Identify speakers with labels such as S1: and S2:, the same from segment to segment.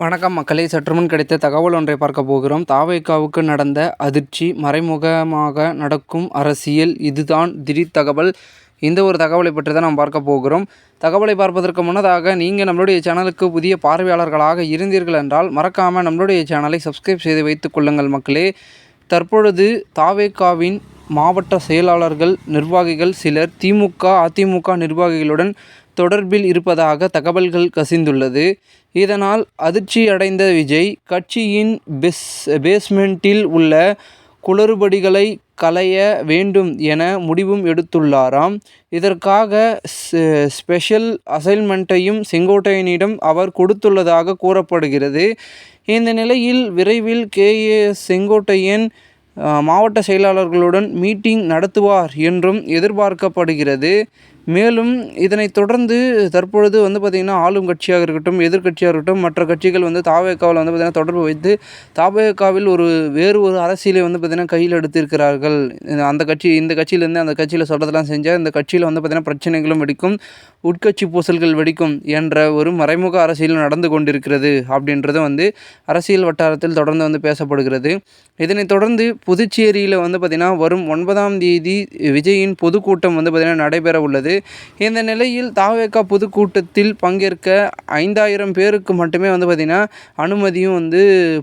S1: வணக்கம் மக்களே. சற்றுமுன் கிடைத்த தகவல் ஒன்றை பார்க்க போகிறோம். தாவேக்காவுக்கு நடந்த அதிர்ச்சி மறைமுகமாக நடக்கும் அரசியல் இதுதான் திடீர் தகவல். இந்த ஒரு தகவலை பற்றி தான் நாம் பார்க்க போகிறோம். தகவலை பார்ப்பதற்கு முன்னதாக நீங்கள் நம்மளுடைய சேனலுக்கு புதிய பார்வையாளர்களாக இருந்தீர்கள் என்றால் மறக்காமல் நம்மளுடைய சேனலை சப்ஸ்கிரைப் செய்து வைத்துக் கொள்ளுங்கள் மக்களே. தற்பொழுது தாவேக்காவின் மாவட்ட செயலாளர்கள் நிர்வாகிகள் சிலர் திமுக அதிமுக நிர்வாகிகளுடன் தொடர்பில் இருப்பதாக தகவல்கள் கசிந்துள்ளது. இதனால் அதிர்ச்சி அடைந்த விஜய் கட்சியின் பெஸ் பேஸ்மெண்ட்டில் உள்ள குளறுபடிகளை களைய வேண்டும் என முடிவும் எடுத்துள்ளாராம். இதற்காக ஸ்பெஷல் அசைன்மெண்ட்டையும் செங்கோட்டையனிடம் அவர் கொடுத்துள்ளதாக கூறப்படுகிறது. இந்த நிலையில் விரைவில் கே. ஏ. செங்கோட்டையன் மாவட்ட செயலாளர்களுடன் மீட்டிங் நடத்துவார் என்றும் எதிர்பார்க்கப்படுகிறது. மேலும் இதனைத் தொடர்ந்து தற்பொழுது வந்து பார்த்திங்கன்னா ஆளும் கட்சியாக இருக்கட்டும் எதிர்க்கட்சியாக இருக்கட்டும் மற்ற கட்சிகள் வந்து தாவேக்காவில் வந்து பார்த்திங்கன்னா தொடர்பு வைத்து தாவேக்காவில் ஒரு வேறு ஒரு அரசியலை வந்து பார்த்திங்கன்னா கையில் எடுத்திருக்கிறார்கள். அந்த கட்சி இந்த கட்சியிலேருந்து அந்த கட்சியில் சொல்கிறதெல்லாம் செஞ்சால் இந்த கட்சியில் வந்து பார்த்திங்கன்னா பிரச்சனைகளும் வெடிக்கும் உட்கட்சி பூசல்கள் வெடிக்கும் என்ற ஒரு மறைமுக அரசியல் நடந்து கொண்டிருக்கிறது அப்படின்றது வந்து அரசியல் வட்டாரத்தில் தொடர்ந்து வந்து பேசப்படுகிறது. இதனைத் தொடர்ந்து புதுச்சேரியில் வந்து பார்த்திங்கன்னா வரும் ஒன்பதாம் தேதி விஜயின் பொதுக்கூட்டம் வந்து பார்த்திங்கன்னா நடைபெற உள்ளது இந்த நிலையில் தாவேக்கா பொதுக்கூட்டத்தில் பங்கேற்க ஐந்தாயிரம் பேருக்கு மட்டுமே வந்து பார்த்திங்கன்னா அனுமதியும் வந்து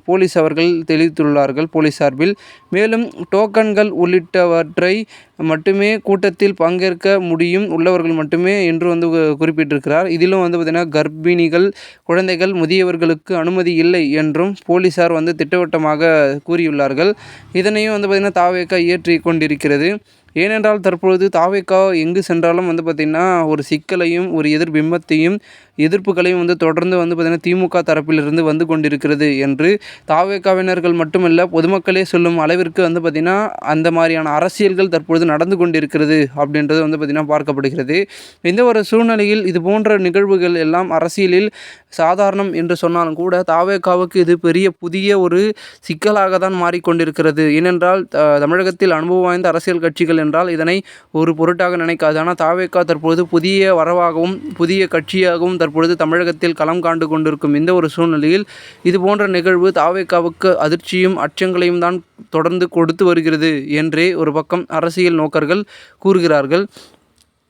S1: போலீஸ் அவர்கள் தெரிவித்துள்ளார்கள். போலீஸ் சார்பில் மேலும் டோக்கன்கள் உள்ளிட்டவற்றை மட்டுமே கூட்டத்தில் பங்கேற்க முடியும் உள்ளவர்கள் மட்டுமே என்று வந்து குறிப்பிட்டிருக்கிறார். இதிலும் வந்து பார்த்திங்கன்னா கர்ப்பிணிகள் குழந்தைகள் முதியவர்களுக்கு அனுமதி இல்லை என்றும் போலீஸார் வந்து திட்டவட்டமாக கூறியுள்ளார்கள். இதனையும் வந்து பார்த்திங்கன்னா தாவேக்கா இயற்றி கொண்டிருக்கிறது. ஏனென்றால் தற்பொழுது தாவேக்கா எங்கு சென்றாலும் வந்து பார்த்திங்கன்னா ஒரு சிக்கலையும் ஒரு எதிர் பிம்பத்தையும் எதிர்ப்புகளையும் வந்து தொடர்ந்து வந்து பார்த்திங்கன்னா திமுக தரப்பிலிருந்து வந்து கொண்டிருக்கிறது என்று தாவேக்காவினர்கள் மட்டுமல்ல பொதுமக்களே சொல்லும் அளவிற்கு வந்து பார்த்திங்கன்னா அந்த மாதிரியான அரசியல்கள் தற்பொழுது நடந்து கொண்டிருக்கிறது அப்படின்றது வந்து பார்த்திங்கன்னா பார்க்கப்படுகிறது. இந்த ஒரு சூழ்நிலையில் இது போன்ற நிகழ்வுகள் எல்லாம் அரசியலில் சாதாரணம் என்று சொன்னாலும் கூட தாவேக்காவுக்கு இது பெரிய புதிய ஒரு சிக்கலாக தான் மாறிக்கொண்டிருக்கிறது. ஏனென்றால் தமிழகத்தில் அனுபவம் வாய்ந்த அரசியல் கட்சிகள் என்றால் இதனை ஒரு பொருட்டாக நினைக்காது. ஆனால் தாவேக்கா தற்பொழுது புதிய வரவாகவும் புதிய கட்சியாகவும் தற்பொழுது தமிழகத்தில் களம் காண்டு கொண்டிருக்கும் இந்த ஒரு சூழ்நிலையில் இது போன்ற நிகழ்வு தாவேக்காவுக்கு அதிர்ச்சியும் அச்சங்களையும் தான் தொடர்ந்து கொடுத்து வருகிறது என்றே ஒரு பக்கம் அரசியல் நோக்கர்கள் கூறுகிறார்கள்.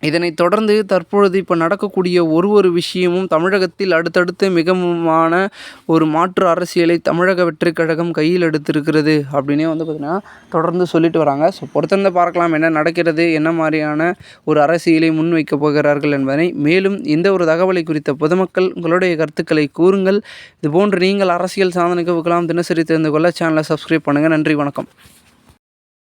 S1: இதனைத் தொடர்ந்து தற்பொழுது இப்போ நடக்கக்கூடிய ஒரு ஒரு விஷயமும் தமிழகத்தில் அடுத்தடுத்து மிகமான ஒரு மாற்று அரசியலை தமிழக வெற்றிக் கழகம் கையில் எடுத்திருக்கிறது அப்படின்னே வந்து பார்த்திங்கன்னா தொடர்ந்து சொல்லிட்டு வராங்க. ஸோ பொறுத்திருந்து பார்க்கலாம் என்ன நடக்கிறது என்ன மாதிரியான ஒரு அரசியலை முன்வைக்கப் போகிறார்கள் என்பதனை. மேலும் இந்த ஒரு தகவலை குறித்த பொதுமக்கள் உங்களுடைய கருத்துக்களை கூறுங்கள். இதுபோன்று நீங்கள் அரசியல் சாதனைக்கு தினசரி தெரிந்து கொள்ள சேனலை சப்ஸ்கிரைப் பண்ணுங்கள் நன்றி வணக்கம்.